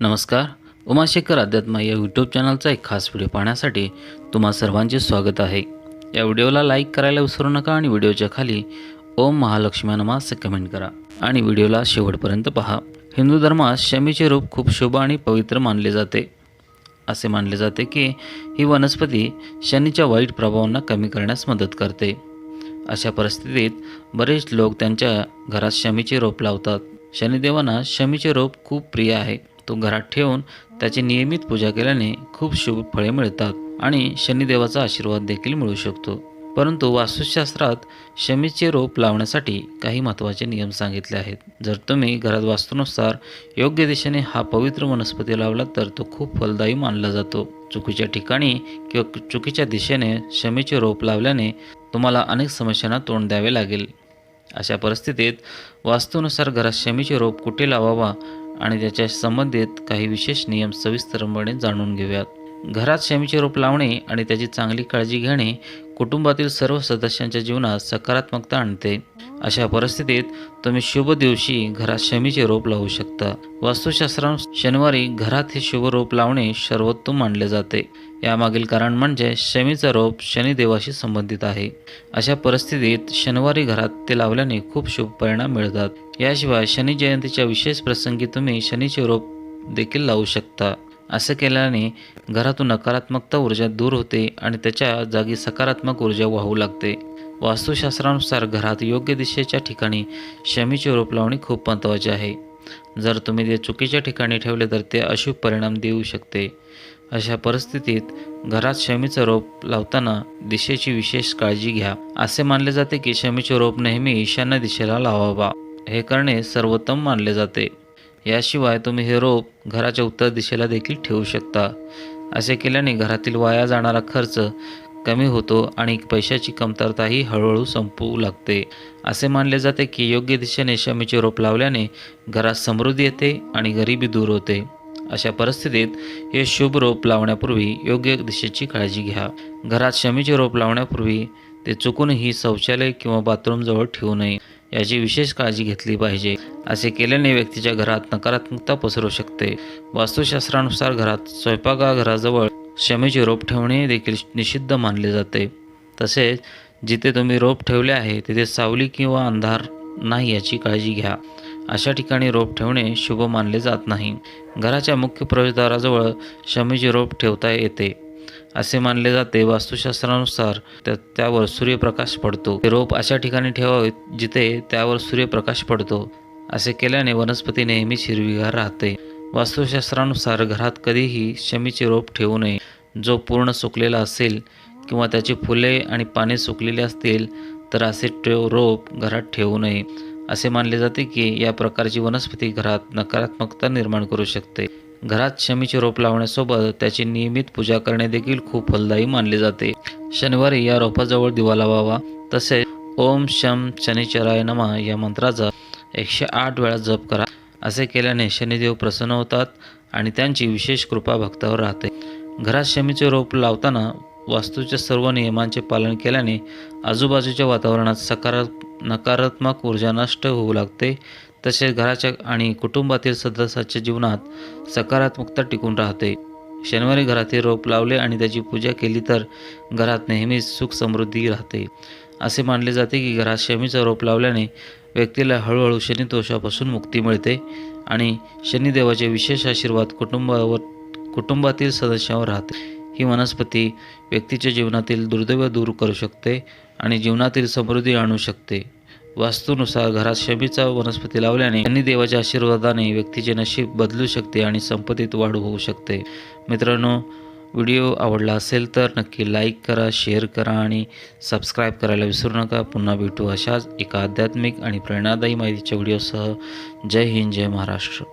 नमस्कार. उमाशेखर अध्यात्म या यूट्यूब चॅनलचा एक खास व्हिडिओ पाहण्यासाठी तुम्हा सर्वांचे स्वागत आहे. या व्हिडिओला लाईक करायला विसरू नका आणि व्हिडिओच्या खाली ओम महालक्ष्मी नमा असे कमेंट करा. आणि व्हिडिओला शेवटपर्यंत पहा. हिंदू धर्मात शमीचे रूप खूप शुभ आणि पवित्र मानले जाते. असे मानले जाते की ही वनस्पती शनीच्या वाईट प्रभावांना कमी करण्यास मदत करते. अशा परिस्थितीत बरेच लोक त्यांच्या घरात शमीचे रोप लावतात. शनिदेवांना शमीचे रोप खूप प्रिय आहे. तो घरात ठेवून त्याची नियमित पूजा केल्याने खूप शुभ फळे मिळतात आणि शनिदेवाचा आशीर्वाद देखील मिळू शकतो. परंतु वास्तुशास्त्रात शमीचे रोप लावण्यासाठी काही महत्त्वाचे नियम सांगितले आहेत. जर तुम्ही घरात वास्तूनुसार योग्य दिशेने हा पवित्र वनस्पती लावला तर तो खूप फलदायी मानला जातो. चुकीच्या ठिकाणी किंवा चुकीच्या दिशेने शमीचे रोप लावल्याने तुम्हाला अनेक समस्यांना तोंड द्यावे लागेल. अशा परिस्थितीत वास्तूनुसार घरात शमीचे रोप कुठे लावावा आणि त्याच्या संबंधित काही विशेष नियम सविस्तरपणे जाणून घेऊयात. घरात शमीचे रोप लावणे आणि त्याची चांगली काळजी घेणे कुटुंबातील सर्व सदस्यांच्या जीवनात सकारात्मकता आणते. अशा परिस्थितीत तुम्ही शुभ दिवशी घरात शमीचे रोप लावू शकता. वास्तुशास्त्रानुसार शनिवारी घरात हे शुभ रोप लावणे सर्वोत्तम मानले जाते. यामागील कारण म्हणजे शमीचा रोप शनिदेवाशी संबंधित आहे. अशा परिस्थितीत शनिवारी घरात ते लावल्याने खूप शुभ परिणाम मिळतात. याशिवाय शनी जयंतीच्या विशेष प्रसंगी तुम्ही शनीचे रोप देखील लावू शकता. असं केल्याने घरातून नकारात्मकता ऊर्जा दूर होते आणि त्याच्या जागी सकारात्मक ऊर्जा वाहू लागते. वास्तुशास्त्रानुसार घरात योग्य दिशेच्या ठिकाणी शमीचे रोप लावणे खूप महत्त्वाचे आहे. जर तुम्ही ते चुकीच्या ठिकाणी ठेवले तर ते अशुभ परिणाम देऊ शकते. अशा परिस्थितीत घरात शमीचं रोप लावताना दिशेची विशेष काळजी घ्या. असे मानले जाते की शमीचे रोप नेहमी ईशान्य दिशेला लावावा. हे करणे सर्वोत्तम मानले जाते. याशिवाय तुम्ही हे रोप घराच्या उत्तर दिशेला देखील ठेवू शकता. असे केल्याने घरातील वाया जाणारा खर्च कमी होतो आणि पैशाची कमतरताही हळूहळू संपू लागते. असे मानले जाते की योग्य दिशेने शमीचे रोप लावल्याने घरात समृद्धी येते आणि गरिबी दूर होते. अशा परिस्थितीत हे शुभ रोप लावण्यापूर्वी योग्य दिशेची काळजी घ्या. घरात शमीचे रोप लावण्यापूर्वी ते चुकूनही शौचालय किंवा बाथरूमजवळ ठेवू नये. याची विशेष काळजी घेतली पाहिजे. असे केल्याने व्यक्तीच्या घरात नकारात्मकता पसरू शकते. वास्तुशास्त्रानुसार घरात स्वयंपाकघराजवळ शमीचे रोप ठेवणे देखील निषिद्ध मानले जाते. तसेच जिथे तुम्ही रोप ठेवले आहे तिथे सावली किंवा अंधार नाही याची काळजी घ्या. अशा ठिकाणी रोप ठेवणे शुभ मानले जात नाही. घराच्या मुख्य प्रवेशद्वाराजवळ शमीचे रोप ठेवता येते. असे मानले जाते. वास्तुशास्त्रानुसार त्या त्यावर सूर्यप्रकाश पडतो. ते रोप अशा ठिकाणी ठेवावे जिथे त्यावर सूर्यप्रकाश पडतो. असे केल्याने वनस्पती नेहमीच हिरवीगार राहते. वास्तुशास्त्रानुसार घरात कधीही शमीचे रोप ठेवू नये. जो पूर्ण सुकलेला असेल किंवा त्याची फुले आणि पाने सुकलेली असतील तर असे ठेव रोप घरात ठेवू नये. असे मानले जाते की या प्रकारची वनस्पती घरात नकारात्मकता निर्माण करू शकते. घरात शमीचे रोप लावण्यासोबत त्याची नियमित पूजा करणे देखील खूप फलदायी मानले जाते. शनिवारी या रोपाजवळ दिवा लावावा तसेच ओम शम शनिचराय नमा या मंत्राचा एकशे आठ वेळा जप करा. असे केल्याने शनिदेव प्रसन्न होतात आणि त्यांची विशेष कृपा भक्तावर राहते. घरात शमीचे रोप लावताना वास्तूच्या सर्व नियमांचे पालन केल्याने आजूबाजूच्या वातावरणात सकारा नकारात्मक ऊर्जा नष्ट होऊ लागते. तसेच घराच्या आणि कुटुंबातील सदस्याच्या जीवनात सकारात्मकता टिकून राहते. शनिवारी घरातील रोप लावले आणि त्याची पूजा केली तर घरात नेहमीच सुख समृद्धी राहते. असे मानले जाते की घरात शमीचा रोप लावल्याने व्यक्तीला हळूहळू शनिदोषापासून मुक्ती मिळते आणि शनिदेवाचे विशेष आशीर्वाद कुटुंबावर कुटुंबातील सदस्यांवर राहते. ही वनस्पती व्यक्तीच्या जीवनातील दुर्दैव दूर करू शकते आणि जीवनातील समृद्धी आणू शकते. वास्तूनुसार घरात शमीचा वनस्पती लावल्याने शनिदेवाच्या आशीर्वादाने व्यक्तीचे नशीब बदलू शकते आणि संपत्तीत वाढ होऊ शकते. मित्रांनो व्हिडिओ आवडला असेल तर नक्की लाईक करा शेअर करा आणि सबस्क्राईब करायला विसरू नका. पुन्हा भेटू अशाच एका आध्यात्मिक आणि प्रेरणादायी माहितीच्या व्हिडिओसह. जय हिंद जय महाराष्ट्र.